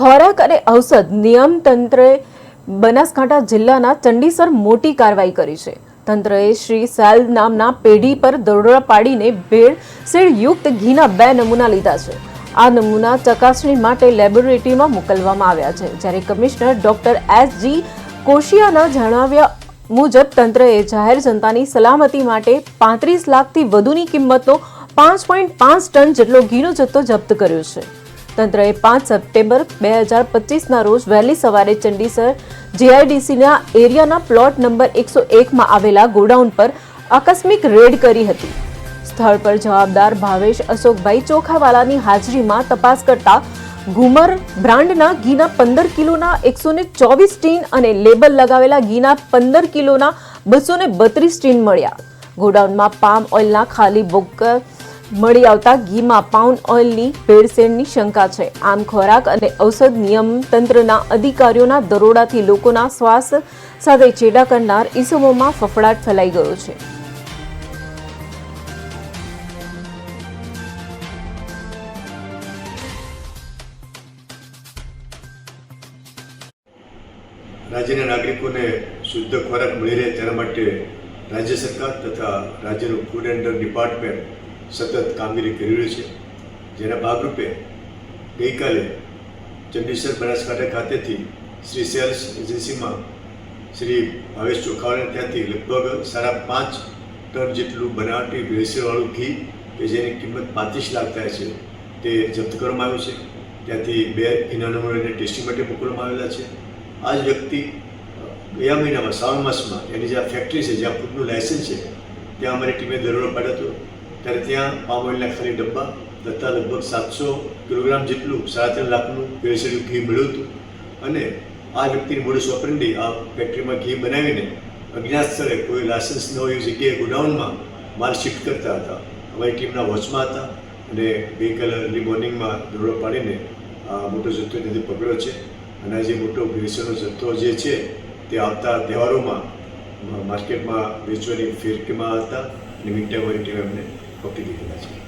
ખોરાક અને ઔષધ નિયમ તંત્રે બનાસકાંઠા જિલ્લાના ચંડીસર મોટી કાર્યવાહી કરી છે. તંત્રએ શ્રી સેલ નામના પેઢી પર દરોડા પાડીને ભેળ યુક્ત ઘીના બે નમૂના લીધા છે. આ નમૂના ચકાસણી માટે લેબોરેટરીમાં મોકલવામાં આવ્યા છે. જ્યારે કમિશનર ડોક્ટર એસ જી કોશિયાના જણાવ્યા મુજબ, તંત્રએ જાહેર જનતાની સલામતી માટે પાંત્રીસ લાખથી વધુની કિંમતનો પાંચ પોઈન્ટ પાંચ ટન જેટલો ઘીનો જથ્થો જપ્ત કર્યો છે. તંત્રએ પાંચ સપ્ટેમ્બર બે હજાર પચીસના રોજ વહેલી સવારે ચંડીસર જીઆઈડીસીના એરિયાના પ્લોટ નંબર એકસો એકમાં આવેલા ગોડાઉન પર આકસ્મિક રેડ કરી હતી. સ્થળ પર જવાબદાર ભાવેશ અશોકભાઈ ચોખાવાલાની હાજરીમાં તપાસ કરતા ઘુમર બ્રાન્ડના ઘીના પંદર કિલોના એકસો ને ચોવીસ ટીન અને લેબલ લગાવેલા ઘીના પંદર કિલોના બસો ને બત્રીસ ટીન મળ્યા. ગોડાઉનમાં પામ ઓઇલના ખાલી બોકર મળી આવતા ઘીમાં પાઉન્ડ ઓઇલની ભેળસેળની શંકા છે. આમ ખોરાક અને ઔષધ નિયમ તંત્રના અધિકારીઓના દરોડાથી લોકોના શ્વાસ સાથે ચેડા કરનાર ઇસમોમાં ફફડાટ ફેલાઈ ગયો છે. રાજ્યના નાગરિકોને શુદ્ધ ખોરાક મળી રહે તેના માટે રાજ્ય સરકાર તથા રાજ્યનું ફૂડ એન્ડ ડિપાર્ટમેન્ટ સતત કામગીરી કરી રહ્યું છે. જેના ભાગરૂપે ગઈકાલે ચંડીસર બનાસકાંઠા ખાતેથી શ્રી સેલ્સ એજન્સીમાં શ્રી ભાવેશ ચોખાવાળા ત્યાંથી લગભગ સાડા પાંચ ટન જેટલું બનાવટી ભેળસેળવાળું ઘી કે જેની કિંમત પાંત્રીસ લાખ થાય છે તે જપ્ત કરવામાં આવ્યું છે. ત્યાંથી બે ઘીના નમૂનાને ટેસ્ટિંગ માટે મોકલવામાં આવેલા છે. આ જ વ્યક્તિ, ગયા મહિનામાં, શ્રાવણ માસમાં એની જે ફેક્ટરી છે જ્યાં ફૂડનું લાયસન્સ છે, ત્યાં અમારી ટીમે દરોડો પાડ્યો હતો. ત્યારે ત્યાં પામ ઓઇલના ખાલી ડબ્બા, દત્તા લગભગ સાતસો કિલોગ્રામ જેટલું સાડા ત્રણ લાખનું ભેળસેળ્યું ઘી મળ્યું હતું. અને આ વ્યક્તિની મોડસ ઓપરેન્ડી આ ફેક્ટરીમાં ઘી બનાવીને અજ્ઞાત સ્થળે કોઈ લાયસન્સ ન હોય જગ્યાએ ગોડાઉનમાં માલ શિફ્ટ કરતા હતા. અમારી ટીમના વોચમાં હતા અને ગઈકાલે અર્લી મોર્નિંગમાં દોરડો પાડીને આ મોટો જથ્થો ત્યાંથી પકડ્યો છે. અને જે મોટો ભેળસેળનો જથ્થો જે છે તે આવતા તહેવારોમાં માર્કેટમાં વેચવાની ફિરકીમાં હતા અને મીઠાઈ ટીમે અમને પકડી લીધેલા છે